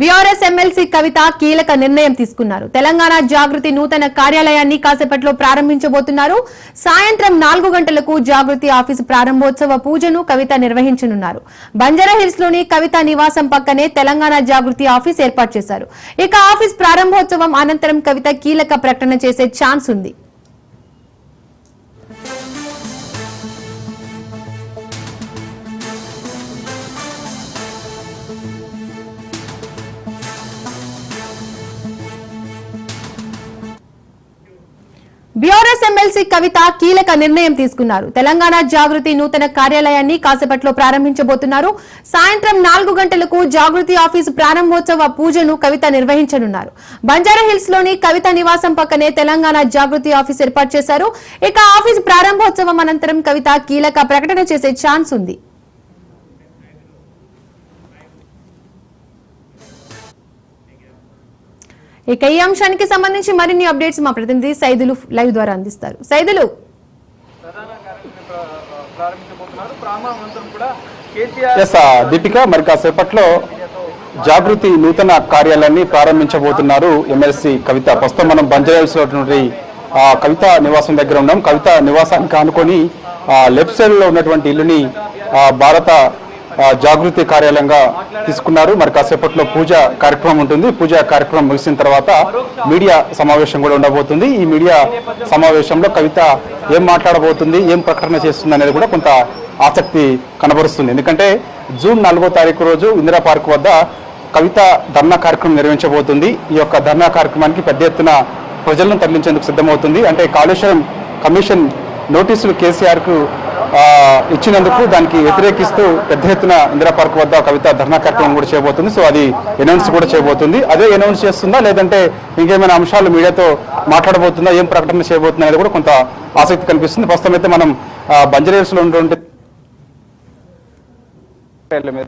BRS MLC కవిత కీలక నిర్ణయం తీసుకున్నారు. తెలంగాణ జాగృతి నూతన కార్యాలయాన్ని కాసేపట్లో ప్రారంభించబోతున్నారు. సాయంత్రం నాలుగు గంటలకు జాగృతి ఆఫీసు ప్రారంభోత్సవ పూజను కవిత నిర్వహించనున్నారు. బంజారాహిల్స్లోని కవిత నివాసం పక్కనే తెలంగాణ జాగృతి ఆఫీస్ ఏర్పాటు చేశారు. ఇక ఆఫీస్ ప్రారంభోత్సవం అనంతరం కవిత కీలక ప్రకటన చేసే ఛాన్స్ ఉంది. ఎమ్మెల్సీ కవిత కీలక నిర్ణయం తీసుకున్నారు. తెలంగాణ జాగృతి నూతన కార్యాలయాన్ని కాసేపట్లో ప్రారంభించబోతున్నారు. సాయంత్రం నాలుగు గంటలకు జాగృతి ఆఫీసు ప్రారంభోత్సవ పూజను కవిత నిర్వహించనున్నారు. బంజారా హిల్స్లోని కవిత నివాసం పక్కనే తెలంగాణ జాగృతి ఆఫీస్ ఏర్పాటు చేశారు. ఇక ఆఫీస్ ప్రారంభోత్సవం అనంతరం కవిత కీలక ప్రకటన చేసే ఛాన్స్ ఉంది. ఇక ఈ అంశానికి సంబంధించి మరిన్ని అప్డేట్స్ మా ప్రతినిధి సైదులు లైవ్ ద్వారా అందిస్తారు. సైదులు. దీపిక మరి కాసేపట్లో జాగృతి నూతన కార్యాలయాన్ని ప్రారంభించబోతున్నారు ఎమ్మెల్సీ కవిత. ప్రస్తుతం మనం బంజారాల్సినటువంటి ఆ కవిత నివాసం దగ్గర ఉన్నాం. కవిత నివాసానికి ఆనుకొని ఆ, లెఫ్ట్ సైడ్లో ఉన్నటువంటి ఇల్లుని ఆ, భారత జాగృతి కార్యాలయంగా తీసుకున్నారు. మరి కాసేపట్లో పూజ కార్యక్రమం ఉంటుంది. పూజ కార్యక్రమం ముగిసిన తర్వాత మీడియా సమావేశం కూడా ఉండబోతుంది. ఈ మీడియా సమావేశంలో కవిత ఏం మాట్లాడబోతుంది ఏం ప్రకటన చేస్తుంది అనేది కూడా కొంత ఆసక్తి కనబరుస్తుంది. ఎందుకంటే జూన్ నాలుగో తారీఖు రోజు ఇందిరా పార్క్ వద్ద కవిత ధర్నా కార్యక్రమం నిర్వహించబోతుంది. ఈ యొక్క ధర్నా కార్యక్రమానికి పెద్ద ఎత్తున ప్రజలను తరలించేందుకు సిద్ధమవుతుంది. అంటే కాళేశ్వరం కమిషన్ నోటీసులు కేసీఆర్కు ఇచ్చినందుకు దానికి వ్యతిరేకిస్తూ పెద్ద ఎత్తున ఇందిరా పార్క్ వద్ద కవిత ధర్నా కార్యక్రమం కూడా చేయబోతుంది. సో అది అనౌన్స్ కూడా చేయబోతుంది. అదే అనౌన్స్ చేస్తుందా? లేదంటే ఇంకేమైనా అంశాలు మీడియాతో మాట్లాడబోతుందా? ఏం ప్రకటన చేయబోతుందా అనేది కూడా కొంత ఆసక్తి కనిపిస్తుంది ప్రస్తుతం అయితే మనం బంజరేల్స్లో ఉన్నటువంటి మీద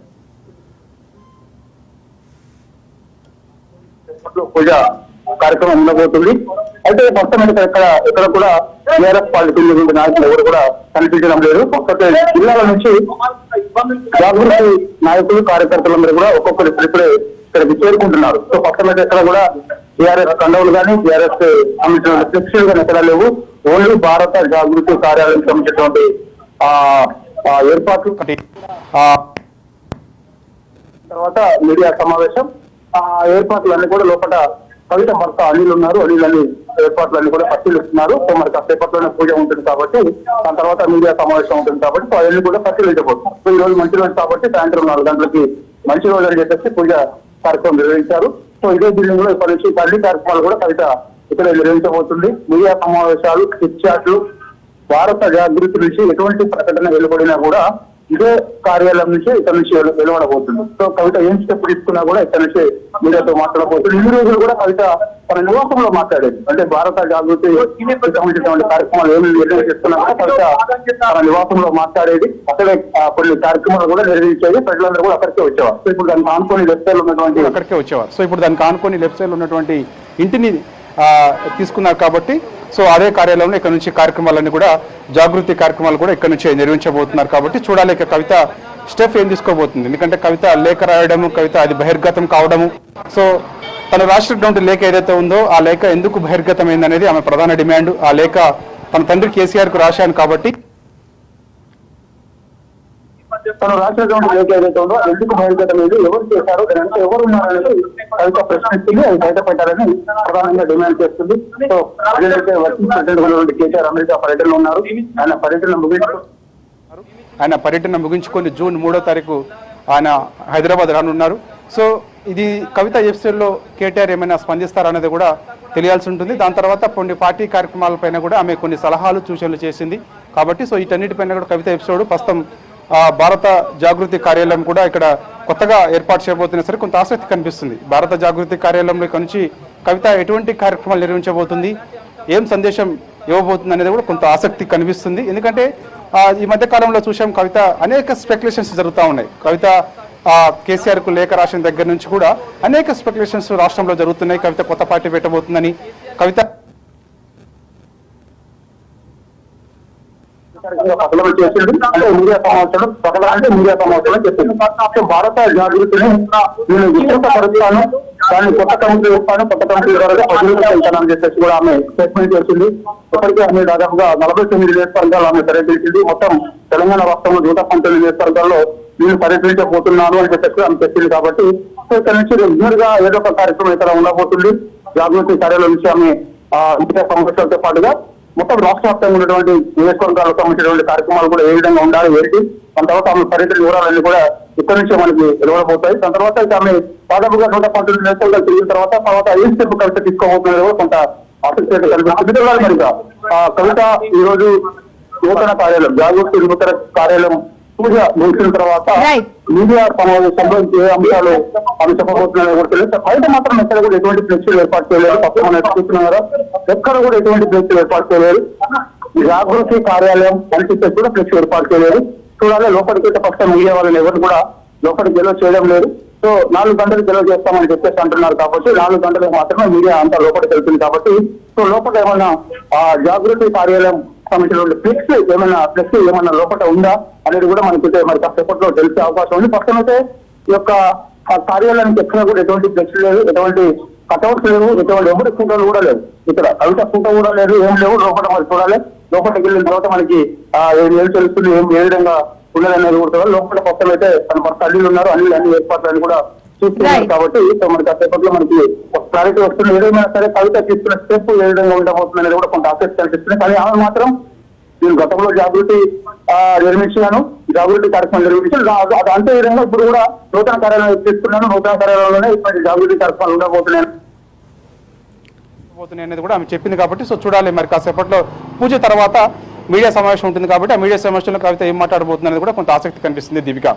పూజ కార్యక్రమం ఉండబోతుంది. అయితే మొత్తం మీద ఇక్కడ ఇక్కడ కూడా టీఆర్ఎస్ పార్టీ నాయకులు ఎవరు కూడా కనిపించడం లేదు. ఒక్కొక్క జిల్లాల నుంచి జాగృతి నాయకులు కార్యకర్తలందరూ కూడా ఒక్కొక్కరు ఇప్పుడిప్పుడే ఇక్కడికి చేరుకుంటున్నారు. సో మొత్తం మీద ఎక్కడ కూడా టీఆర్ఎస్ కండవులు కానీ టీఆర్ఎస్ సంబంధించిన ఫ్లెక్సీలు కానీ ఎక్కడ లేవు. ఓన్లీ భారత జాగృతి కార్యాలయం సంబంధించినటువంటి ఆ ఏర్పాట్లు. తర్వాత మీడియా సమావేశం. ఆ ఏర్పాట్లన్నీ కూడా లోపల కవిత భర్త అనిల్ ఉన్నారు. అనిల్ అని ఏర్పాట్లన్నీ కూడా పరిశీలిస్తున్నారు సో మరి కాసేపట్లోనే పూజ ఉంటుంది కాబట్టి దాని తర్వాత మీడియా సమావేశం ఉంటుంది కాబట్టి సో అవన్నీ కూడా పరిశీలించబోతున్నారు సో ఈ రోజు మంచి రోజు కాబట్టి సాయంత్రం నాలుగు గంటలకి మంచి రోజు అని చెప్పేసి పూజ కార్యక్రమం నిర్వహించారు. సో ఇదే బిల్డింగ్లో ఇప్పటి నుంచి పల్లి కార్యక్రమాలు కూడా కవిత ఇక్కడ నిర్వహించబోతుంది. మీడియా సమావేశాలు చిట్చాట్లు భారత జాగృతి నుంచి ఎటువంటి ప్రకటన వెలువడినా కూడా ఇదే కార్యాలయం నుంచి ఇక్కడ నుంచి వెలువడబోతుంది సో కవిత ఏం స్టెప్ తీసుకున్నా కూడా ఇక్కడ నుంచి మీడియాతో మాట్లాడబోతుంది ఇన్ని రోజులు కూడా కవిత తన నివాసంలో మాట్లాడేది. అంటే భారత జాగృతి సంబంధించినటువంటి కార్యక్రమాలు ఏమి నిర్వహిస్తున్నా కవిత తన నివాసంలో మాట్లాడేది. అక్కడే ఆ, కొన్ని కార్యక్రమాలు కూడా నిర్వహించేది. ప్రజలందరూ కూడా అక్కడికే వచ్చేవారు. సో ఇప్పుడు దాన్ని ఆనుకొని లెఫ్ట్ ఉన్నటువంటి అక్కడికే వచ్చేవారు. సో ఇప్పుడు దానికి ఆనుకొని లెఫ్ట్ సైడ్ ఉన్నటువంటి ఇంటిని ఆ, తీసుకున్నారు కాబట్టి సో అదే కార్యాలయంలో ఇక్కడ నుంచి కార్యక్రమాలన్నీ కూడా జాగృతి కార్యక్రమాలు కూడా ఇక్కడ నుంచి నిర్వహించబోతున్నారు కాబట్టి చూడాలి కవిత స్టెప్ ఏం తీసుకోబోతుంది. ఎందుకంటే కవిత లేఖ రాయడము కవిత అది బహిర్గతం కావడము. సో తను రాసినటువంటి లేఖ ఏదైతే ఉందో ఆ లేఖ ఎందుకు బహిర్గతమైంది అనేది ఆమె ప్రధాన డిమాండ్. ఆ లేఖ తన తండ్రి కేసీఆర్కు రాశాను కాబట్టి తను రాసినటువంటి లేఖ ఏదైతే ఉందో ఎందుకు బయలుదేరడం ఎవరు చేశారు? దాని ఎవరు ఉన్నారనేది కవిత ప్రశ్నిస్తుంది అది బయటపెట్టాలని ప్రధానంగా డిమాండ్ చేస్తుంది. సో ఏదైతే వర్కింగ్ ప్రెసిడెంట్ ఉన్నటువంటి కేసీఆర్ అమెరికా పర్యటనలో ఉన్నారు. ఆయన పర్యటన ముగించు ఆయన పర్యటన ముగించుకొని జూన్ మూడో తారీఖు ఆయన హైదరాబాద్ రానున్నారు. సో ఇది కవిత ఎపిసోడ్లో కేటీఆర్ ఏమైనా స్పందిస్తారనేది కూడా తెలియాల్సి ఉంటుంది. దాని తర్వాత కొన్ని పార్టీ కార్యక్రమాలపైన కూడా ఆమె కొన్ని సలహాలు సూచనలు చేసింది. కాబట్టి సో వీటన్నిటిపైన కూడా కవిత ఎపిసోడ్ ప్రస్తుతం భారత జాగృతి కార్యాలయం కూడా ఇక్కడ కొత్తగా ఏర్పాటు చేయబోతున్నా సరే కొంత ఆసక్తి కనిపిస్తుంది. భారత జాగృతి కార్యాలయంలో నుంచి కవిత ఎటువంటి కార్యక్రమాలు నిర్వహించబోతుంది? ఏం సందేశం ఇవ్వబోతుంది అనేది కూడా కొంత ఆసక్తి కనిపిస్తుంది. ఎందుకంటే ఈ మధ్య కాలంలో చూసాం కవిత అనేక స్పెక్యులేషన్స్ జరుగుతూ ఉన్నాయి. కవిత కేసీఆర్కు లేఖ రాసిన దగ్గర నుంచి కూడా అనేక స్పెక్యులేషన్స్ రాష్ట్రంలో జరుగుతున్నాయి. కవిత కొత్త పార్టీ పెట్టబోతుందని. కవిత పతనం చేసింది అంటే మీడియా సమావేశంలో పతనం అంటే మీడియా సమావేశంలో చెప్పింది భారత జాగృతిని నేను విస్తృతపరుస్తాను దాన్ని కొత్త కమిటీ ఇస్తాను కొత్త కమిటీ ద్వారా ప్రజలకు వెళ్తానని చెప్పేసి కూడా ఆమె స్టేట్మెంట్ చేసింది. ఇప్పటికే ఆమె దాదాపుగా నలభై తొమ్మిది నియోజకవర్గాలు ఆమె పర్యటించింది. మొత్తం తెలంగాణ రాష్ట్రంలో నూట పంతొమ్మిది నియోజకవర్గాల్లో నేను పర్యటించబోతున్నాను అని చెప్పేసి ఆమె చెప్పింది కాబట్టి ఇక్కడ నుంచి రెగ్యులర్గా ఏదో ఒక కార్యక్రమం ఇక్కడ ఉండబోతుంది. జాగృతి కార్యాలయం నుంచి ఆమె ఆ, సంవత్సరాలతో పాటుగా మొత్తం రాష్ట్ర వ్యాప్తంగా ఉన్నటువంటి నియోజకవర్గాలకు సంబంధించినటువంటి కార్యక్రమాలు కూడా ఏ విధంగా ఉండాలి ఏంటి? దాని తర్వాత ఆమె పరిధి వివరాలన్నీ కూడా ఇక్కడ నుంచే మనకి వెలువడబోతాయి. దాని తర్వాత ఇక ఆమె దాదాపుగా నూట పంతొమ్మిది నియోజకవర్గాలు తిరిగిన తర్వాత తర్వాత ఏ స్టెప్ కవిత తీసుకోబోతున్నది కూడా కొంత ఆసక్తి అయితే కనిపిస్తుంది కవిత ఈ రోజు నూతన కార్యాలయం జాగృతి నూతన కార్యాలయం పూజ ముగిసిన తర్వాత. మీడియా సమావేశంలో ఏ అంశాలు ఆమె చెప్పబోతున్నారో కూడా తెలియదు. బయట మాత్రం ఎక్కడ కూడా ఎటువంటి ఫ్లెక్సీలు ఏర్పాటు చేయలేదు. పక్కన మనం చూస్తున్నారా? ఎక్కడ కూడా ఎటువంటి ఫ్లెక్సీలు ఏర్పాటు చేయలేదు. జాగృతి కార్యాలయం కనిపిస్తే కూడా ఫ్లెక్సీ ఏర్పాటు చేయలేదు. చూడాలి లోపలికి పక్షం మీడియా వాళ్ళని ఎవరు కూడా లోపలికి గెలవ చేయడం లేదు. సో నాలుగు గంటలు గెలవ చేస్తామని చెప్పేసి అంటున్నారు కాబట్టి నాలుగు గంటలకు మాత్రమే మీడియా అంతా లోపలికి వెళ్తుంది కాబట్టి సో లోపల ఏమన్నా ఆ జాగృతి కార్యాలయం సంబంధించిన ఫ్లెక్స్ ఏమైనా ఫ్లెక్స్ ఏమైనా లోపల ఉందా అనేది కూడా మనకి మరి కాసేపట్లో తెలిసే అవకాశం ఉంది. పక్కన అయితే ఈ యొక్క కార్యాలయానికి ఎక్కడ కూడా ఎటువంటి ఫ్లెక్స్ లేదు ఎటువంటి కటౌట్స్ లేవు ఎటువంటి ఎవరి ఫోటోలు కూడా లేవు. ఇక్కడ కవిత ఫోటో కూడా లేదు ఏం లేవు లోపల మరి చూడాలి. లోపలికి వెళ్ళిన తర్వాత మనకి ఏం తెలుస్తుంది ఏం ఏ విధంగా ఉన్నదనేది కూడా లోపల పక్కన అయితే తన భర్త అల్లీలు ఉన్నారు అన్ని అన్ని ఏర్పాట్లు కూడా చూస్తున్నారు. కాబట్టి సో మనకి కాసేపట్లో మనకి ఒక క్లారిటీ వస్తుంది. ఏదైనా సరే కవిత తీసుకున్న స్టెప్ ఏ విధంగా ఉండబోతుంది అనేది కూడా కొంత ఆసక్తి కనిపిస్తుంది. కానీ ఆమె మాత్రం నేను గతంలో జాగృతి ఆ, నిర్మించాను జాగృతి కార్యక్రమం నిర్మించాను. అంతే విధంగా ఇప్పుడు కూడా నూతన కార్యాలయం తీసుకున్నాను. నూతన కార్యాలయంలోనే ఇప్పుడు జాగృతి కార్యక్రమాలు ఉండబోతున్నాను పోతున్నాయి అనేది కూడా ఆమె చెప్పింది కాబట్టి సో చూడాలి మరి కాసేపట్లో. పూజ తర్వాత మీడియా సమావేశం ఉంటుంది కాబట్టి ఆ మీడియా సమావేశంలో కవిత ఏం మాట్లాడబోతుంది అనేది కూడా కొంత ఆసక్తి కనిపిస్తుంది దీపిక.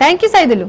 Thank you Saidulu.